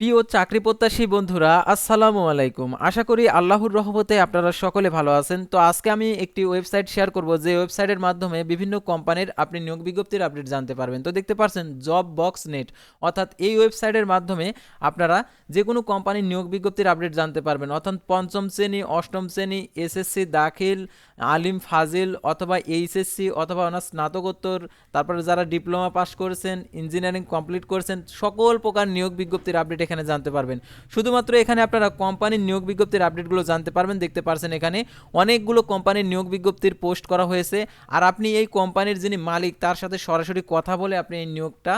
প্রিয় চাকরি প্রত্যাশী বন্ধুরা, আসসালামু আলাইকুম। আশা করি আল্লাহর রহমতে আপনারা সকলে ভালো আছেন। তো আজকে আমি একটি ওয়েবসাইট শেয়ার করব, যে ওয়েবসাইটের মাধ্যমে বিভিন্ন কোম্পানির আপনি নিয়োগ বিজ্ঞপ্তির আপডেট জানতে পারবেন। তো দেখতে পাচ্ছেন জব বক্স নেট অর্থাৎ এই ওয়েবসাইটের মাধ্যমে আপনারা যে কোনো কোম্পানির নিয়োগ বিজ্ঞপ্তির আপডেট জানতে পারবেন। অর্থাৎ পঞ্চম শ্রেণি, অষ্টম শ্রেণি, এসএসসি, দাখিল, আলিম, ফাজিল অথবা এইচএসসি অথবা অনার্স স্নাতকোত্তর, তারপরে যারা ডিপ্লোমা পাস করেছেন, ইঞ্জিনিয়ারিং কমপ্লিট করেছেন, সকল প্রকার নিয়োগ বিজ্ঞপ্তির আপডেট এখানে জানতে পারবেন। শুধুমাত্র এখানে আপনারা কোম্পানির নিয়োগ বিজ্ঞপ্তির আপডেটগুলো জানতে পারবেন, দেখতে পারছেন এখানে। অনেকগুলো কোম্পানির নিয়োগ বিজ্ঞপ্তির পোস্ট করা হয়েছে। আর আপনি এই কোম্পানির যিনি মালিক, তার সাথে সরাসরি কথা বলে আপনি এই নিয়োগটা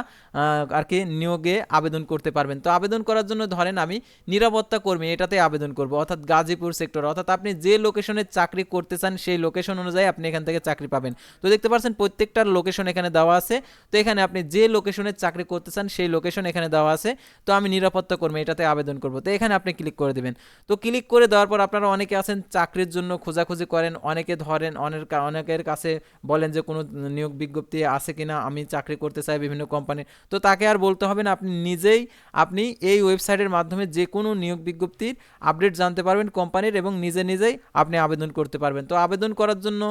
আর কি নিয়োগে আবেদন করতে পারবেন। তো আবেদন করার জন্য ধরেন আমি নিরাপত্তা কর্মী এটাতে আবেদন করব। অর্থাৎ গাজীপুর সেক্টর অর্থাৎ আপনি যে লোকেশনে চাকরি করতে চান, সেই লোকেশন অনুযায়ী আপনি এখান থেকে চাকরি পাবেন। তো দেখতে পাচ্ছেন প্রত্যেকটার লোকেশন এখানে দেওয়া আছে। তো এখানে আপনি যে লোকেশনে চাকরি করতে চান, সেই লোকেশন এখানে দেওয়া আছে। তো আমি নিরাপত্তা কর্মী, এটাতে আবেদন করব। তো এখানে আপনি ক্লিক করে দেবেন। তো ক্লিক করে দেওয়ার পর আপনারা অনেকে আছেন চাকরির জন্য খোঁজাখুঁজি করেন, অনেকে ধরেন অনেক অনেকের কাছে বলেন যে কোনো নিয়োগ বিজ্ঞপ্তি আছে কিনা, আমি চাকরি করতে চাই বিভিন্ন কোম্পানি তো তাকে আর বলতে হবে না, আপনি নিজেই, আপনি এই ওয়েবসাইটের মাধ্যমে যে কোনো নিয়োগ বিজ্ঞপ্তির আপডেট জানতে পারবেন কোম্পানির এবং নিজে নিজেই আপনি আবেদন করতে পারবেন। তো আবেদন করার জন্য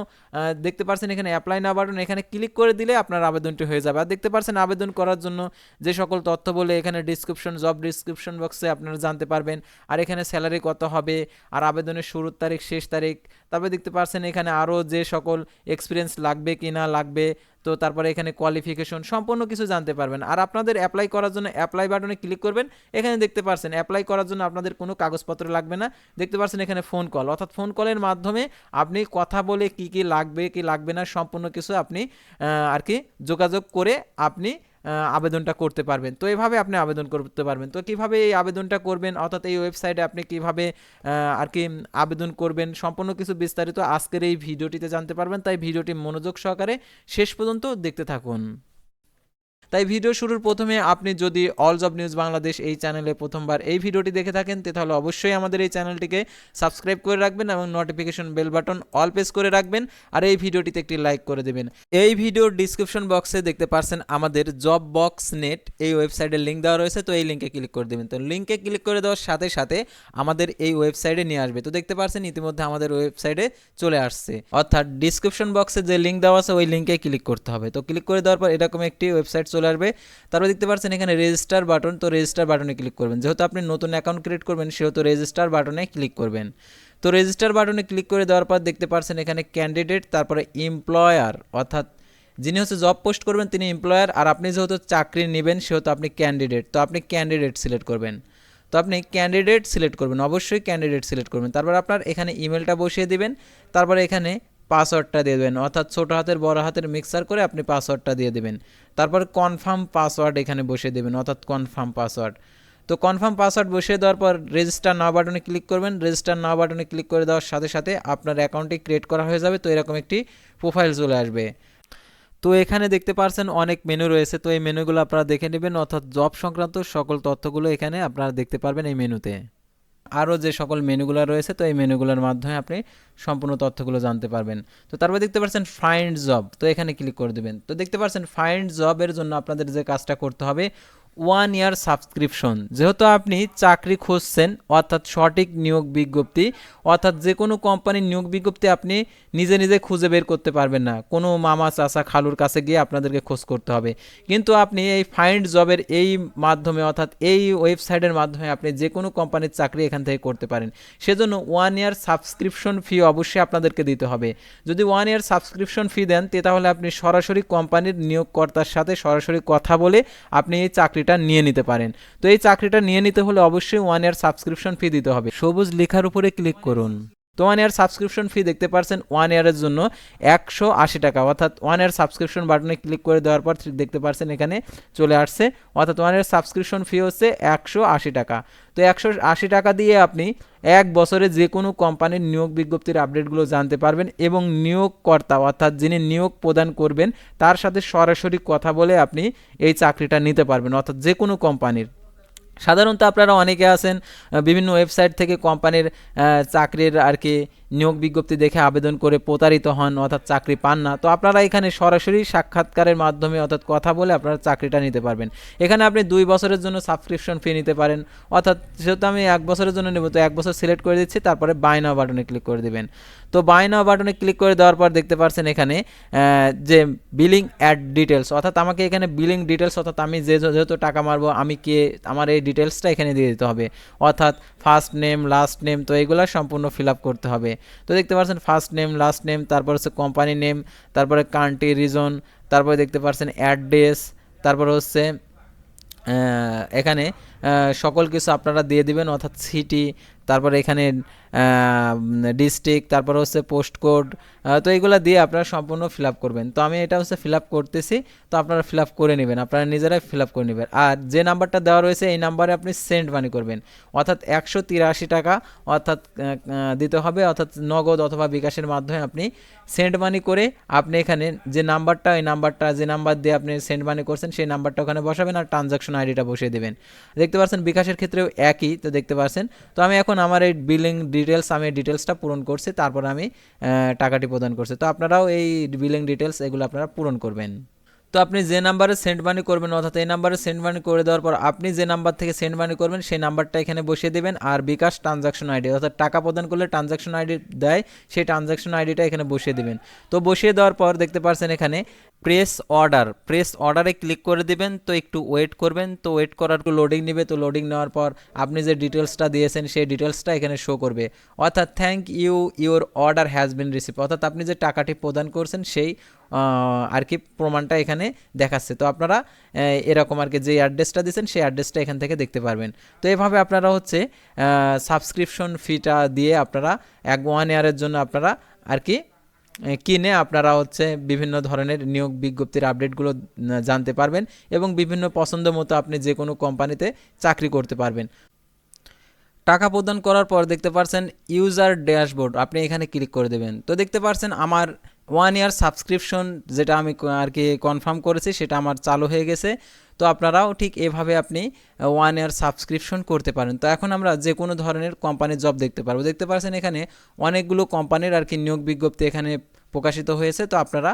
দেখতে পাচ্ছেন এখানে অ্যাপ্লাই না বাটন এখানে ক্লিক করে দিলে আপনার আবেদনটি হয়ে যাবে। আর দেখতে পাচ্ছেন আবেদন করার জন্য যে সকল তথ্য বলে এখানে ডিসক্রিপশন জব ডিসক্রিপশন বক্সে আপনারা জানতে পারবেন, আর এখানে স্যালারি কত হবে, আর আবেদনের শুরুর তারিখ, শেষ তারিখ। তারপরে দেখতে পাচ্ছেন এখানে আরও যে সকল এক্সপিরিয়েন্স লাগবে কি না লাগবে, তো তারপরে এখানে কোয়ালিফিকেশন সম্পূর্ণ কিছু জানতে পারবেন। আর আপনাদের অ্যাপ্লাই করার জন্য অ্যাপ্লাই বাটনে ক্লিক করবেন, এখানে দেখতে পাচ্ছেন অ্যাপ্লাই করার জন্য আপনাদের কোনো কাগজপত্র লাগবে না। দেখতে পাচ্ছেন এখানে ফোন কল অর্থাৎ ফোন কলের মাধ্যমে আপনি কথা বলে কি কি লাগবে কি লাগবে না সম্পূর্ণ কিছু আপনি আর কি যোগাযোগ করে আপনি আবেদনটা করতে পারবেন। তো এভাবে আপনি আবেদন করতে পারবেন। তো কীভাবে এই আবেদনটা করবেন? অর্থাৎ এই ওয়েবসাইটে আপনি কীভাবে আর কি আবেদন করবেন? সম্পূর্ণ কিছু বিস্তারিত আজকের এই ভিডিওটিতে জানতে পারবেন। তাই ভিডিওটি মনোযোগ সহকারে শেষ পর্যন্ত দেখতে থাকুন। তাই ভিডিও শুরুর প্রথমে আপনি যদি অল জব নিউজ বাংলাদেশ এই চ্যানেলে প্রথমবার এই ভিডিওটি দেখে থাকেন তাহলে অবশ্যই আমাদের এই চ্যানেলটিকে সাবস্ক্রাইব করে রাখবেন এবং notification bell button all press করে রাখবেন আর এই ভিডিওটিতে একটি লাইক করে দেবেন। এই ভিডিওর ডিসক্রিপশন বক্সে দেখতে পারছেন আমাদের জব বক্স নেট এই ওয়েবসাইটের লিঙ্ক দেওয়া রয়েছে, তো এই লিঙ্কে ক্লিক করে দেবেন। তো লিঙ্কে ক্লিক করে দেওয়ার সাথে সাথে আমাদের এই ওয়েবসাইটে নিয়ে আসবে। তো দেখতে পারছেন ইতিমধ্যে আমাদের ওয়েবসাইটে চলে আসছে। অর্থাৎ ডিসক্রিপশন বক্সে যে লিঙ্ক দেওয়া আছে, ওই লিঙ্কে ক্লিক করতে হবে। তো ক্লিক করে দেওয়ার পর এরকম একটি ওয়েবসাইট চলে আসবে। তারপর দেখতে পাচ্ছেন এখানে রেজিস্টার বাটন তো রেজিস্টার বাটনে ক্লিক করবেন। যেহেতু আপনি নতুন অ্যাকাউন্ট ক্রিয়েট করবেন, সেহেতু রেজিস্টার বাটনে ক্লিক করবেন। তো রেজিস্টার বাটনে ক্লিক করে দেওয়ার পর দেখতে পাচ্ছেন এখানে ক্যান্ডিডেট তারপরে এমপ্লয়ার অর্থাৎ যিনি হচ্ছে জব পোস্ট করবেন, তিনি এমপ্লয়ার আর আপনি যেহেতু চাকরি নেবেন, সেহেতু আপনি ক্যান্ডিডেট তো আপনি ক্যান্ডিডেট সিলেক্ট করবেন। তো আপনি ক্যান্ডিডেট সিলেক্ট করবেন, অবশ্যই ক্যান্ডিডেট সিলেক্ট করবেন। তারপর আপনার এখানে ইমেলটা বসিয়ে দিবেন। তারপরে এখানে পাসওয়ার্ডটা দিয়ে দেবেন। অর্থাৎ ছোট হাতের বড় হাতের মিক্সার করে আপনি পাসওয়ার্ডটা দিয়ে দেবেন। তারপর কনফার্ম পাসওয়ার্ড এখানে বসিয়ে দেবেন, অর্থাৎ কনফার্ম পাসওয়ার্ড তো কনফার্ম পাসওয়ার্ড বসিয়ে দেওয়ার পর রেজিস্টার নাও বাটনে ক্লিক করবেন। রেজিস্টার নাও বাটনে ক্লিক করে দেওয়ার সাথে সাথে আপনার অ্যাকাউন্টটি ক্রিয়েট করা হয়ে যাবে। তো এরকম একটি প্রোফাইল চলে আসবে। তো এখানে দেখতে পারছেন অনেক মেনু রয়েছে। তো এই মেনুগুলো আপনারা দেখে নেবেন। অর্থাৎ জব সংক্রান্ত সকল তথ্যগুলো এখানে আপনারা দেখতে পারবেন এই মেনুতে আরও যে সকল মেনুগুলো রয়েছে, তো এই মেনুগুলোর মাধ্যমে আপনি সম্পূর্ণ তথ্যগুলো জানতে পারবেন। তো তারপর দেখতে পাচ্ছেন ফাইন্ড জব তো এখানে ক্লিক করে দেবেন। তো দেখতে পাচ্ছেন ফাইন্ড জবের জন্য আপনাদের যে কাজটা করতে হবে ওয়ান ইয়ার সাবস্ক্রিপশন যেহেতু আপনি চাকরি খুঁজছেন, অর্থাৎ সঠিক নিয়োগ বিজ্ঞপ্তি, অর্থাৎ যে কোনো কোম্পানির নিয়োগ বিজ্ঞপ্তি আপনি নিজে নিজে খুঁজে বের করতে পারবেন না। কোনো মামা, চাচা, খালুর কাছে গিয়ে আপনাদেরকে খোঁজ করতে হবে। কিন্তু আপনি এই ফাইন্ড জবের এই মাধ্যমে, অর্থাৎ এই ওয়েবসাইটের মাধ্যমে আপনি যে কোনো কোম্পানির চাকরি এখান থেকে করতে পারেন। সেজন্য ওয়ান ইয়ার সাবস্ক্রিপশন ফি অবশ্যই আপনাদেরকে দিতে হবে। যদি ওয়ান ইয়ার সাবস্ক্রিপশন ফি দেন তাহলে আপনি সরাসরি কোম্পানির নিয়োগকর্তার সাথে সরাসরি কথা বলে আপনি এই চাকরিটা নিয়ে নিতে পারেন। তো এই চাকরিটা নিয়ে নিতে হলে অবশ্যই ওয়ান ইয়ার সাবস্ক্রিপশন ফি দিতে হবে। সবুজ লেখার উপরে ক্লিক করুন। তো ওয়ান ইয়ার সাবস্ক্রিপশন ফি দেখতে পারছেন ওয়ান ইয়ারের জন্য একশো আশি টাকা। অর্থাৎ ওয়ান ইয়ার সাবস্ক্রিপশন বাটনে ক্লিক করে দেওয়ার পর দেখতে পারছেন এখানে চলে আসছে। অর্থাৎ ওয়ান ইয়ার সাবস্ক্রিপশন ফি হচ্ছে একশো আশি টাকা। তো একশো আশি টাকা দিয়ে আপনি এক বছরে যে কোনো কোম্পানির নিয়োগ বিজ্ঞপ্তির আপডেটগুলো জানতে পারবেন এবং নিয়োগকর্তা অর্থাৎ যিনি নিয়োগ প্রদান করবেন, তার সাথে সরাসরি কথা বলে আপনি এই চাকরিটা নিতে পারবেন। অর্থাৎ যে কোনো কোম্পানির সাধারণত আপনারা অনেকে আছেন বিভিন্ন ওয়েবসাইট থেকে কোম্পানির চাকরির আর কি নিয়োগ বিজ্ঞপ্তি দেখে আবেদন করে প্রতারিত হন, অর্থাৎ চাকরি পান না। তো আপনারা এখানে সরাসরি সাক্ষাৎকারের মাধ্যমে অর্থাৎ কথা বলে আপনারা চাকরিটা নিতে পারবেন। এখানে আপনি দুই বছরের জন্য সাবস্ক্রিপশন ফি নিতে পারেন। অর্থাৎ যেহেতু আমি এক বছরের জন্য নেব, তো এক বছর সিলেক্ট করে দিচ্ছি, তারপরে বাই নাও বাটনে ক্লিক করে দেবেন। তো বাই নাও বাটনে ক্লিক করে দেওয়ার পর দেখতে পাচ্ছেন এখানে যে বিলিং অ্যাড ডিটেলস অর্থাৎ আমাকে এখানে বিলিং ডিটেলস অর্থাৎ আমি যে যেহেতু টাকা মারবো, আমি কে, আমার এই ডিটেলসটা এখানে দিয়ে দিতে হবে। অর্থাৎ ফার্স্ট নেম লাস্ট নেম তো এইগুলো সম্পূর্ণ ফিল আপ করতে হবে। তো দেখতে পাচ্ছেন ফার্স্ট নেম লাস্ট নেম তারপর হচ্ছে কোম্পানি নেম তারপরে কান্ট্রি রিজন তারপরে দেখতে পাচ্ছেন অ্যাড্রেস তারপর হচ্ছে এখানে সকল কিছু আপনারা দিয়ে দিবেন, অর্থাৎ সিটি তারপরে এখানে ডিস্ট্রিক্ট তারপর হচ্ছে পোস্ট কোড তো এইগুলো দিয়ে আপনারা সম্পূর্ণ ফিল আপ করবেন। তো আমি এটা হচ্ছে ফিল আপ করতেছি, তো আপনারা ফিল আপ করে নেবেন, আপনারা নিজেরাই ফিল আপ করে নেবেন। আর যে নাম্বারটা দেওয়া রয়েছে, এই নাম্বারে আপনি সেন্ড মানি করবেন। অর্থাৎ একশো তিরাশি টাকা, অর্থাৎ দিতে হবে, অর্থাৎ নগদ অথবা বিকাশের মাধ্যমে আপনি সেন্ড মানি করে আপনি এখানে যে নাম্বারটা ওই নাম্বারটা যে নাম্বার দিয়ে আপনি সেন্ড মানি করছেন, সেই নাম্বারটা ওখানে বসাবেন আর ট্রানজাকশন আইডিটা বসিয়ে দেবেন। দেখতে পাচ্ছেন, বিকাশের ক্ষেত্রেও একই, তো দেখতে পাচ্ছেন। তো আমি এখন আমার এই বিলিং ডিটেলস আমি ডিটেলসটা পূরণ করছি, তারপর আমি টাকাটি প্রদান করছি। তো আপনারাও এই বিলিং ডিটেলস এগুলো আপনারা পূরণ করবেন। তো আপনি যে নাম্বারে সেন্ড মানি করবেন, অর্থাৎ এই নাম্বারে সেন্ড মানি করে দেওয়ার পর আপনি যে নাম্বার থেকে সেন্ড মানি করবেন, সেই নাম্বারটা এখানে বসিয়ে দেবেন আর বিকাশ ট্রানজাকশন আইডি অর্থাৎ টাকা প্রদান করলে ট্রানজাকশন আইডি দেয়, সেই ট্রানজাকশন আইডিটা এখানে বসিয়ে দেবেন। তো বসিয়ে দেওয়ার পর দেখতে পাচ্ছেন এখানে প্রেস অর্ডার প্রেস অর্ডারে ক্লিক করে দিবেন, তো একটু ওয়েট করবেন, তো ওয়েট করার একটু লোডিং নেবে, তো লোডিং নেওয়ার পর আপনি যে ডিটেলসটা দিয়েছেন, সেই ডিটেলসটা এখানে শো করবে। অর্থাৎ thank you your order has been receive অর্থাৎ আপনি যে টাকাটি প্রদান করছেন, সেই আর কি প্রমাণটা এখানে দেখাচ্ছে। তো আপনারা এরকম আর কি যে অ্যাড্রেসটা দিয়েছেন, সেই অ্যাড্রেসটা এখান থেকে দেখতে পারবেন। তো এভাবে আপনারা হচ্ছে সাবস্ক্রিপশন ফিটা দিয়ে আপনারা এক ওয়ান ইয়ারের জন্য আপনারা আর কি কিনে আপনারা হচ্ছে বিভিন্ন ধরনের নিয়োগ বিজ্ঞপ্তির আপডেটগুলো জানতে পারবেন এবং বিভিন্ন পছন্দ মতো আপনি যে কোনো কোম্পানিতে চাকরি করতে পারবেন। টাকা প্রদান করার পর দেখতে পাচ্ছেন ইউজার ড্যাশবোর্ড, আপনি এখানে ক্লিক করে দেবেন। তো দেখতে পাচ্ছেন আমার ওয়ান ইয়ার সাবস্ক্রিপশন যেটা আমি আর কি কনফার্ম করেছি সেটা আমার চালু হয়ে গেছে। তো আপনারাও ঠিক এভাবে আপনি ওয়ান ইয়ার সাবস্ক্রিপশন করতে পারেন। তো এখন আমরা যে কোনো ধরনের কোম্পানির জব দেখতে পারব। দেখতে পাচ্ছেন এখানে অনেকগুলো কোম্পানির আর কি নিয়োগ বিজ্ঞপ্তি এখানে প্রকাশিত হয়েছে, তো আপনারা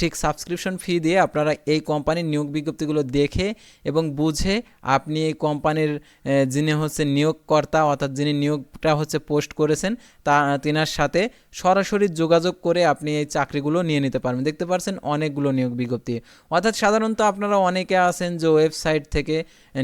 ঠিক সাবস্ক্রিপশন ফি দিয়ে আপনারা এই কোম্পানির নিয়োগ বিজ্ঞপ্তিগুলো দেখে এবং বুঝে আপনি এই কোম্পানির যিনি হচ্ছে নিয়োগকর্তা অর্থাৎ যিনি নিয়োগটা হচ্ছে পোস্ট করেছেন, তা, তিনার সাথে সরাসরি যোগাযোগ করে আপনি এই চাকরিগুলো নিয়ে নিতে পারবেন। দেখতে পাচ্ছেন অনেকগুলো নিয়োগ বিজ্ঞপ্তি। অর্থাৎ সাধারণত আপনারা অনেকে আছেন যে ওয়েবসাইট থেকে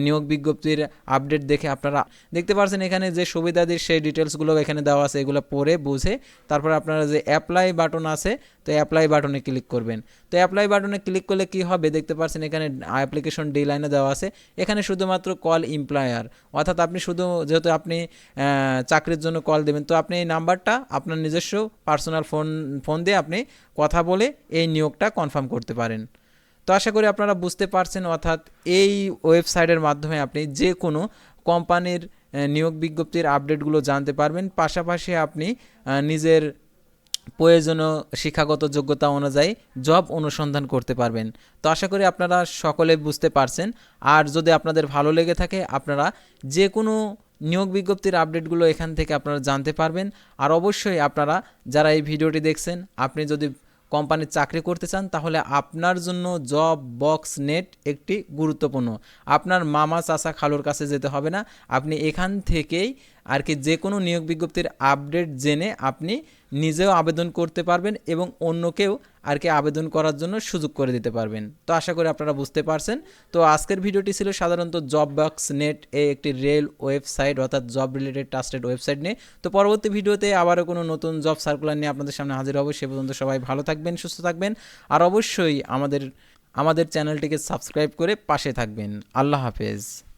নিয়োগ বিজ্ঞপ্তির আপডেট দেখে আপনারা, দেখতে পাচ্ছেন এখানে যে সুবিধাদি সেই ডিটেলসগুলো এখানে দেওয়া আছে, এগুলো পড়ে বুঝে, তারপর আপনারা যে অ্যাপ্লাই বাটন আছে তো অ্যাপ্লাই বাটনে ক্লিক করবেন। তো অ্যাপ্লাই বাটনে ক্লিক করলে কি হবে? দেখতে পাচ্ছেন এখানে অ্যাপ্লিকেশন ডি লাইনে দেওয়া আছে। এখানে শুধুমাত্র কল এমপ্লয়ার অর্থাৎ আপনি শুধু যেহেতু আপনি চাকরির জন্য কল দেবেন, তো আপনি এই নাম্বারটা আপনার নিজস্ব পার্সোনাল ফোন ফোন দিয়ে আপনি কথা বলে এই নিয়োগটা কনফার্ম করতে পারেন। তো আশা করি আপনারা বুঝতে পারছেন, অর্থাৎ এই ওয়েবসাইটের মাধ্যমে আপনি যে কোনো কোম্পানির নিয়োগ বিজ্ঞপ্তির আপডেটগুলো জানতে পারবেন। পাশাপাশি আপনি নিজের প্রয়োজনীয় শিক্ষাগত যোগ্যতা অনুযায়ী জব অনুসন্ধান করতে পারবেন। তো আশা করি আপনারা সকলে বুঝতে পারছেন। আর যদি আপনাদের ভালো লেগে থাকে, আপনারা যে কোনো নিয়োগ বিজ্ঞপ্তির আপডেটগুলো এখান থেকে আপনারা জানতে পারবেন। আর অবশ্যই আপনারা যারা এই ভিডিওটি দেখছেন, আপনি যদি কোম্পানির চাকরি করতে চান, তাহলে আপনার জন্য জব বক্স নেট একটি গুরুত্বপূর্ণ। আপনার মামা চাচা খালুর কাছে যেতে হবে না। আপনি এখান থেকেই আর কি যে কোনো নিয়োগ বিজ্ঞপ্তির আপডেট জেনে আপনি নিজেও আবেদন করতে পারবেন এবং অন্যকেও আর কি আবেদন করার জন্য সুযোগ করে দিতে পারবেন। তো আশা করি আপনারা বুঝতে পারছেন। তো আজকের ভিডিওটি ছিল সাধারণত জব বক্স নেট এ একটি রেল ওয়েবসাইট অর্থাৎ জব রিলেটেড ট্রাস্টেড ওয়েবসাইট নিয়ে। তো পরবর্তী ভিডিওতে আবারও কোনো নতুন জব সার্কুলার নিয়ে আপনাদের সামনে হাজির হব। সে পর্যন্ত সবাই ভালো থাকবেন, সুস্থ থাকবেন। আর অবশ্যই আমাদের আমাদের চ্যানেলটিকে সাবস্ক্রাইব করে পাশে থাকবেন। আল্লাহ হাফেজ।